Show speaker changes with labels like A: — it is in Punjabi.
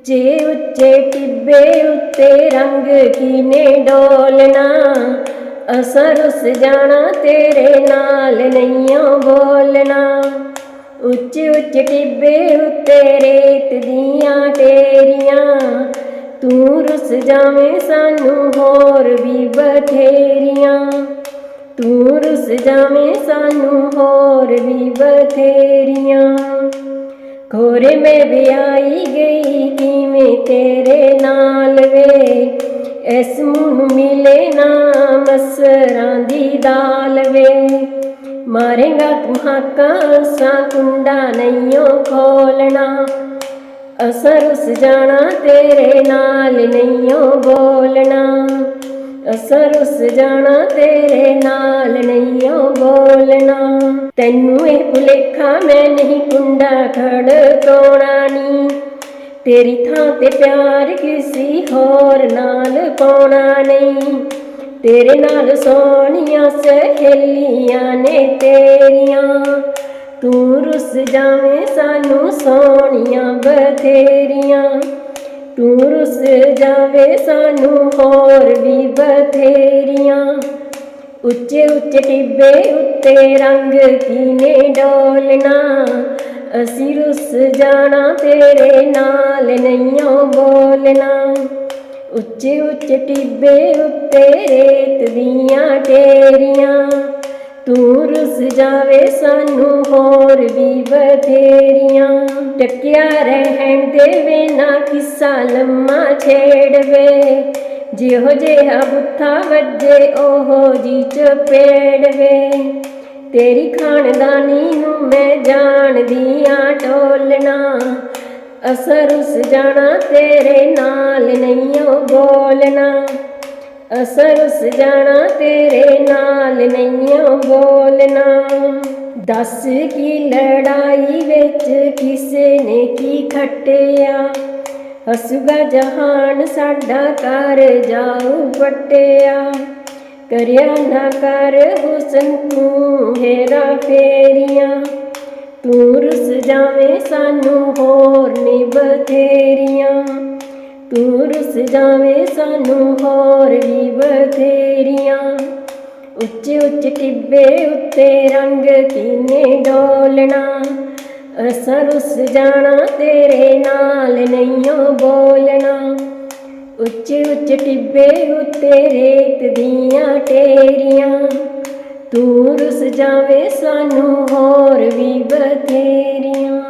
A: ਉੱਚੇ ਉੱਚੇ ਟਿੱਬੇ ਉੱਤੇ ਰੰਗ ਕੀਨੇ ਡੋਲਣਾ ਅਸਰ ਰੁੱਸ ਜਾਣਾ ਤੇਰੇ ਨਾਲ ਨਹੀਂਓ ਬੋਲਣਾ। ਉੱਚੇ ਉੱਚ ਟਿੱਬੇ ਉੱਤੇ ਰੇਤ ਦੀਆਂ ਟੇਰੀਆਂ। ਤੂੰ ਰੁੱਸ ਜਾਵੇਂ ਸਾਨੂੰ ਹੋਰ ਵੀ ਬਥੇਰੀਆਂ। ਤੂੰ ਰੁੱਸ ਜਾਵੇਂ ਸਾਨੂੰ ਹੋਰ ਵੀ ਬਥੇਰੀਆਂ। ਕੋਰੇ ਮੈਂ ਵਿਆਹੀ ਗਈ ਕਿਵੇਂ ਤੇਰੇ ਨਾਲ ਵੇ। ਇਸ ਨੂੰ ਮਿਲੇ ਨਾ ਮਸਰਾਂ ਦੀ ਦਾਲ ਵੇ। ਮਾਰੇਗਾ ਤੂੰ ਹਾਕਾਂ ਸਾ ਕੁੰਡਾ ਨਹੀਂਓ ਖੋਲਣਾ। ਅਸਰ ਉਸ ਜਾਣਾ, ਤੇਰੇ ਨਾਲ ਨਹੀਂਓ ਬੋਲਣਾ। ਅਸਰ ਉਸ ਜਾਣਾ, ਤੇਰੇ ਨਾਲ ਨਹੀਂਓ ਬੋਲਣਾ। ਤੈਨੂੰ ਇਹ ਭੁਲੇਖਾ ਮੈਂ ਨਹੀਂ ਕੁੰਡਾ ਖੜਕਾਉਣਾ ਨੀ। ਤੇਰੀ ਥਾਂ ਤੇ ਪਿਆਰ ਕਿਸੇ ਹੋਰ ਨਾਲ ਪਾਉਣਾ ਨਹੀਂ। ਤੇਰੇ ਨਾਲ ਸੋਹਣੀਆਂ ਸਹੇਲੀਆਂ ਨੇ ਤੇਰੀਆਂ। ਤੂੰ ਰੁੱਸ ਜਾਵੇਂ ਸਾਨੂੰ ਸੋਹਣੀਆਂ ਬਥੇਰੀਆਂ। ਤੂੰ ਰੁੱਸ ਜਾਵੇ ਸਾਨੂੰ ਹੋਰ ਵੀ ਬਥੇਰੀਆਂ। ਉੱਚੇ ਉੱਚੇ ਟਿੱਬੇ ਉੱਤੇ ਰੰਗ ਕੀਨੇ ਡੋਲਣਾ। ਅਸੀਂ ਰੁੱਸ ਜਾਣਾ ਤੇਰੇ ਨਾਲ ਨਹੀਂਓ ਬੋਲਣਾ। ਉੱਚੇ ਉੱਚੇ ਟਿੱਬੇ ਉੱਤੇ ਰੇਤ ਦੀਆਂ ਟੇਰੀਆਂ ਤੂੰ ਰੁੱਸ ਜਾਵੇ ਸਾਨੂੰ ਹੋਰ ਵੀ ਬਥੇਰੀਆਂ। ਟਕਿਆ ਰਹਿਣ ਦੇਵੇ ਨਾ ਕਿਸਾ ਲੰਮਾ ਛੇੜਵੇ। ਜਿਹੋ ਜਿਹਾ ਬੁੱਥਾ ਵੱਜੇ ਉਹੋ ਜੀ ਚਪੇੜਵੇ ਤੇਰੀ ਖਾਨਦਾਨੀ ਨੂੰ ਮੈਂ ਜਾਣਦੀ ਆ ਟੋਲਣਾ। ਅਸਰ ਉਸ ਜਾਣਾ ਤੇਰੇ ਨਾਲ ਨਹੀਂ ਉਹ ਬੋਲਣਾ। ਅਸਰ ਜਾਣਾ ਤੇਰੇ ਨਾਲ ਨਹੀਂਓ ਬੋਲਣਾ। ਦੱਸ ਕੀ ਲੜਾਈ ਵਿੱਚ ਕਿਸੇ ਨੇ ਕੀ ਖੱਟਿਆ? ਹਸੂਗਾ ਜਹਾਨ ਸਾਡਾ ਕਰ ਜਾਊ ਪਟਿਆ। ਕਰਿਆ ਨਾ ਕਰ ਹੁਸਨ, ਤੂੰ ਹੇਰਾ ਫੇਰੀਆਂ। ਤੂੰ ਰਸ ਜਾਵੇਂ, ਸਾਨੂੰ ਹੋਰ ਨੀ ਬਥੇਰੀਆਂ। ਰੁੱਸ ਜਾਵੇਂ ਸਾਨੂੰ ਹੋਰ ਵੀ ਬਥੇਰੀਆਂ। ਉੱਚੇ ਉੱਚੇ ਟਿੱਬੇ ਉੱਤੇ ਰੰਗ ਕੀਨੇ ਡੋਲਣਾ। ਅਸਾਂ ਰੁੱਸ ਜਾਣਾ ਤੇਰੇ ਨਾਲ ਨਹੀਂਓ ਬੋਲਣਾ। ਉੱਚੇ ਉੱਚੇ ਟਿੱਬੇ ਉੱਤੇ ਰੇਤ ਦੀਆਂ ਟੇਰੀਆਂ। ਤੂੰ ਰੁੱਸ ਜਾਵੇਂ ਸਾਨੂੰ ਹੋਰ ਵੀ ਬਥੇਰੀਆਂ।